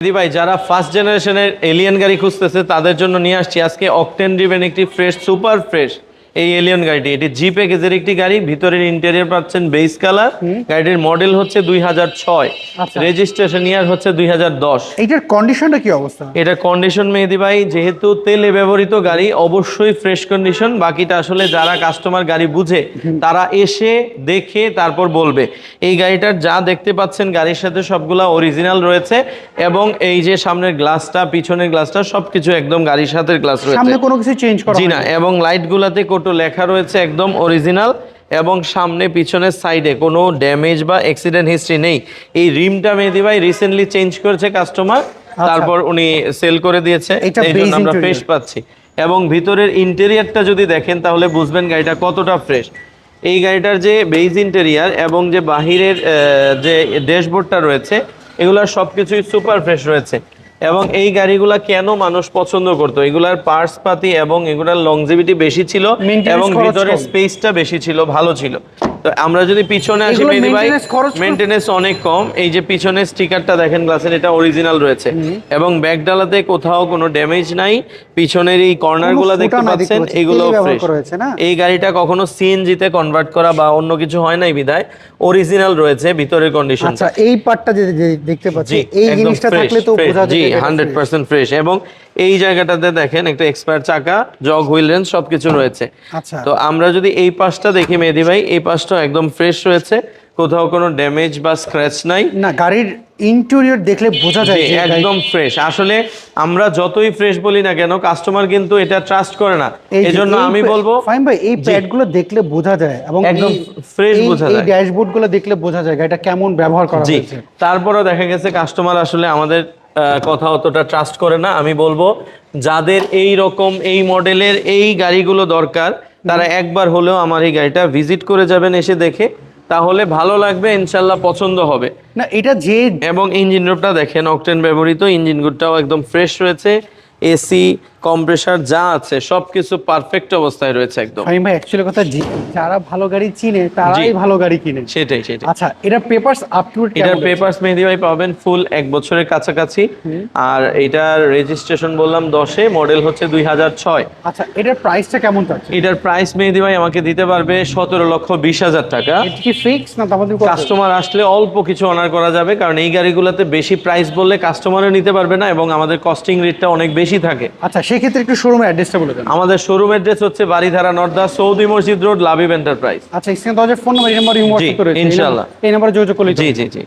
দিদি ভাই, যারা ফার্স্ট জেনারেশনের এলিয়ান গাড়ি খুঁজতেছে, তাদের জন্য নিয়ে আসছি আজকে অকটেন ড্রিভেন একটি ফ্রেশ সুপার ফ্রেশ এই এলিয়ন গাড়িটি। এটি জি প্যাকেজের একটি গাড়ি ভিতরের ইন্টেরিয়র পাচ্ছেন বেস কালার গাড়িটির মডেল হচ্ছে দুই হাজার ছয়। আচ্ছা। রেজিস্ট্রেশন ইয়ার হচ্ছে দুই হাজার দশ। এইটার কন্ডিশনটা কি অবস্থা? এটা কন্ডিশন মেহেদি ভাই যেহেতু তেলে ব্যবহৃত গাড়ি অবশ্যই ফ্রেশ কন্ডিশন বাকিটা আসলে যারা কাস্টমার গাড়ি বুঝে তারা এসে দেখে তারপর বলবে। এই গাড়িটার যা দেখতে পাচ্ছেন গাড়ির সাথে সবগুলা অরিজিনাল রয়েছে এবং এই যে সামনের গ্লাসটা পিছনের গ্লাসটা সবকিছু একদম গাড়ির সাথে গ্লাস রয়েছে। সামনে কোনো কিছু চেঞ্জ করা জি না এবং লাইট গুলাতে কোটো লেখা রয়েছে একদম অরিজিনাল এবং সামনে পিছনের সাইডে কোনো ড্যামেজ বা অ্যাক্সিডেন্ট হিস্ট্রি নেই। এই রিমটা মেহেদি ভাই রিসেন্টলি চেঞ্জ করেছে কাস্টমার তারপর উনি সেল করে দিয়েছে। এই জন্য আমরা ফ্রেশ পাচ্ছি। এবং ভিতরের ইন্টেরিয়ারটা যদি দেখেন তাহলে বুঝবেন গাড়িটা কতটা ফ্রেশ এই গাড়িটার যে বেজ ইন্টেরিয়ার এবং যে বাহিরের যে ড্যাশবোর্ডটা রয়েছে এগুলার সবকিছুই সুপার ফ্রেশ রয়েছে। এবং এই গাড়িগুলা কেন মানুষ পছন্দ করতো এগুলার পার্টস পাতি এবং এগুলার লংজিভিটি বেশি ছিল এবং ভিতরে। স্পেসটা বেশি ছিল ভালো ছিল তো আমরা যদি পিছনে আসি মেহেদি ভাই? মেনটেনেন্স অনেক কম। এই যে পিছনের স্টিকারটা দেখেন গ্লাসের এটা অরিজিনাল রয়েছে। এবং ব্যাক ডালাতে কোথাও কোনো ড্যামেজ নাই। পিছনের এই কর্নারগুলো কোনো দেখতে পাচ্ছেন এগুলো ফ্রেশ? এই গাড়িটা কখনো সিএনজি তে কনভার্ট করা বা অন্য কিছু হয় নাই বিদায় অরিজিনাল রয়েছে ভিতরের কন্ডিশন আচ্ছা এই পার্টটা যে দেখতে পাচ্ছি এই জিনিসটা থাকলে তো বোঝা যায় fresh। পার্সেন্ট ফ্রেশ এবং এই জায়গাটাতে দেখেন একটা এক্সপায়ার চাকা জগ হুইল রেঞ্জ সবকিছু রয়েছে। আচ্ছা। তো আমরা যদি এই পাশটা দেখি মেহেদি ভাই এই পাশটা একদম ফ্রেশ রয়েছে কোথাও কোনো ড্যামেজ বা স্ক্র্যাচ নাই। না গাড়ির ইন্টেরিয়র দেখলে বোঝা যায় যে একদম ফ্রেশ আসলে আমরা যতই ফ্রেশ বলি না কেন কাস্টমার কিন্তু এটা ট্রাস্ট করে না। এই আমি বলব ফাহিম ভাই এই প্যাডগুলো দেখলে বোঝা যায় এবং একদম এই- এই- বোঝা এই যায়। ড্যাশবোর্ডগুলো দেখলে বোঝা যায় গাড়িটা কেমন ব্যবহার করা হয়েছে। তারপরেও দেখা গেছে কাস্টমার আসলে আমাদের কথা অতটা ট্রাস্ট করে না। আমি বলব যাদের এই রকম এই মডেলের এই গাড়িগুলো দরকার তারা একবার হলেও আমার এই গাড়িটা ভিজিট করে যাবেন এসে দেখে তাহলে ভালো লাগবে ইনশাল্লাহ পছন্দ হবে। না এটা যে এবং ইঞ্জিন রুপটা দেখেন অকটেন ব্যবহৃত ইঞ্জিন গুডটাও একদম ফ্রেশ রয়েছে এসি কম্প্রেসার যা আছে সবকিছু পারফেক্ট অবস্থায় রয়েছে একদম। ফাহিম ভাই অ্যাকচুয়ালি কথা যে যারা ভালো গাড়ি চিনে তারাই ভালো গাড়ি কিনে। সেটাই সেটাই। আচ্ছা এটা পেপারস আপ টু এটার পেপারস মেহেদি ভাই পাবেন ফুল এক বছরের কাছাকাছি। আর এটার রেজিস্ট্রেশন বললাম দশে মডেল হচ্ছে দুই হাজার ছয়। আচ্ছা এটার প্রাইসটা কেমন থাকছে এটার প্রাইস মেহেদি ভাই আমাকে দিতে পারবে সতেরো লক্ষ বিশ হাজার টাকা। এটা কি ফিক্স না আমাদের কাস্টমার আসলে অল্প কিছু অনার করা যাবে কারণ এই গাড়িগুলোতে বেশি প্রাইস বললে কাস্টমারও নিতে পারবে না এবং আমাদের কস্টিং রেটটা অনেক বেশি থাকে। আচ্ছা সেক্ষেত্রে একটু শোরুমের অ্যাড্রেসটা বলে দেন। আমাদের শোরুম অ্যাড্রেস হচ্ছে বাড়িধারা নর্দা সৌদি মসজিদ রোড লাবিব এন্টারপ্রাইজ আচ্ছা তো ফোন নাম্বার এই নাম্বার ইমো ইনশাআল্লাহ। এই নাম্বারে যোগাযোগ করলে জি জি জি।